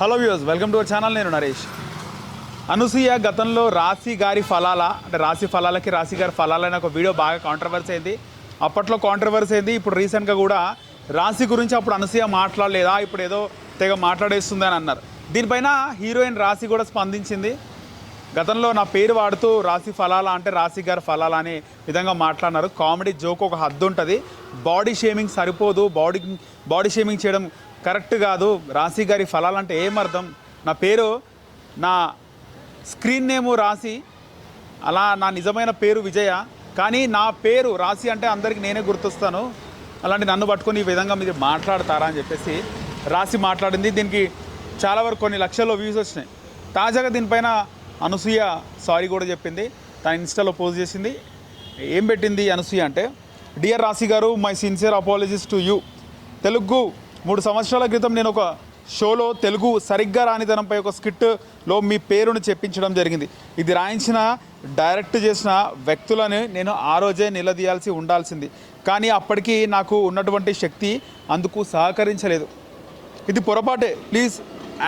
Hello views welcome to our channel నేను నరేష్. అనసూయ గతంలో రాశి గారి ఫలాల అంటే రాశి ఫలాలకి రాశి గారి ఫలాల అనే ఒక వీడియో బాగా కాంట్రవర్సీ అయింది. అప్పట్లో కాంట్రవర్సీ అయింది. ఇప్పుడు రీసెంట్గా కూడా రాశి గురించి అప్పుడు అనసూయ మాట్లాడలేదా? ఇప్పుడు ఏదో తెగ మాట్లాడేస్తుంది అని అన్నారు. దీనిపైన హీరోయిన్ రాశి కూడా స్పందించింది. గతంలో నా పేరు వాడుతూ రాశి ఫలాలా అంటే రాశి గారి ఫలాల అనే విధంగా మాట్లాడినారు. కామెడీ జోక్ ఒక హద్దు ఉంటుంది. బాడీ షేమింగ్ సరిపోదు. బాడీ బాడీ షేమింగ్ చేయడం కరెక్ట్ కాదు. రాశి గారి ఫలాలంటే ఏం అర్థం? నా పేరు నా స్క్రీన్ నేము రాశి. అలా నా నిజమైన పేరు విజయ. కానీ నా పేరు రాశి అంటే అందరికీ నేనే గుర్తొస్తాను. అలాంటి నన్ను పట్టుకొని ఈ విధంగా మీరు మాట్లాడతారా అని చెప్పేసి రాశి మాట్లాడింది. దీనికి చాలా వరకు కొన్ని లక్షల్లో వ్యూస్ వచ్చినాయి. తాజాగా దీనిపైన అనసూయ సారీ కూడా చెప్పింది. తన ఇన్స్టాలో పోస్ట్ చేసింది. ఏం పెట్టింది అనసూయ అంటే dear Rashi garu my sincere apologies to you Telugu మూడు సంవత్సరాల క్రితం నేను ఒక షోలో తెలుగు సరిగ్గా రానిదనంపై ఒక స్కిట్లో మీ పేరును చెప్పించడం జరిగింది. ఇది రాయించిన డైరెక్ట్ చేసిన వ్యక్తులను నేను ఆ రోజే నిలదీయాల్సి ఉండాల్సింది. కానీ అప్పటికి నాకు ఉన్నటువంటి శక్తి అందుకు సహకరించలేదు. ఇది పొరపాటే. ప్లీజ్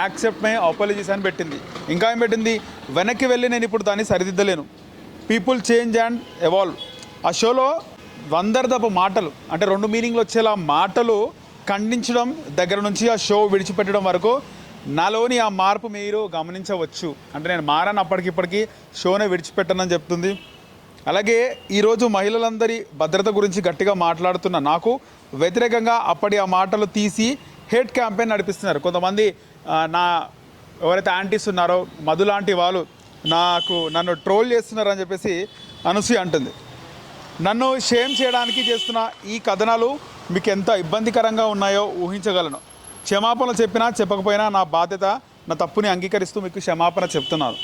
యాక్సెప్ట్ మై అపాలజీస్ అని పెట్టింది. ఇంకా ఏం పెట్టింది? వెనక్కి వెళ్ళి నేను ఇప్పుడు దాన్ని సరిదిద్దలేను. పీపుల్ చేంజ్ అండ్ ఎవాల్వ్ ఆ షోలో వందరదపు మాటలు అంటే రెండు మీనింగ్లు వచ్చేలా మాటలు ఖండించడం దగ్గర నుంచి ఆ షో విడిచిపెట్టడం వరకు నాలోని ఆ మార్పు మీరు గమనించవచ్చు. అంటే నేను మారాను అప్పటికిప్పటికీ షోనే విడిచిపెట్టనని చెప్తుంది. అలాగే ఈరోజు మహిళలందరి భద్రత గురించి గట్టిగా మాట్లాడుతున్న నాకు వ్యతిరేకంగా అప్పటి ఆ మాటలు తీసి హేట్ క్యాంపెయిన్ నడిపిస్తున్నారు. కొంతమంది నా ఎవరైతే యాంటీస్ ఉన్నారో మధు లాంటి వాళ్ళు నాకు నన్ను ట్రోల్ చేస్తున్నారని చెప్పేసి అనసూయ అంటుంది. నన్ను షేమ్ చేయడానికి చేస్తున్న ఈ కథనాలు మీకు ఎంత ఇబ్బందికరంగా ఉన్నాయో ఊహించగలను. క్షమాపణ చెప్పినా చెప్పకపోయినా నా బాధ్యత నా తప్పుని అంగీకరిస్తూ మీకు క్షమాపణ చెప్తున్నాను.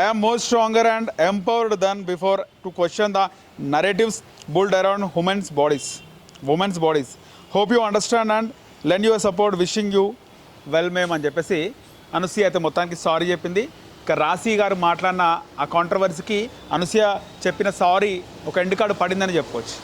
I'm more stronger and empowered than before to question the narratives built around women's bodies women's bodies hope you understand and lend your support wishing you well ma'am అని చెప్పేసి అనుసూయ అయితే మొత్తానికి సారీ చెప్పింది. ఇక రాశి గారు మాట్లాడిన ఆ కాంట్రవర్సీకి అనుసూయ చెప్పిన సారీ ఒక ఎండుకాడు కార్డు పడిందని చెప్పుకోవచ్చు.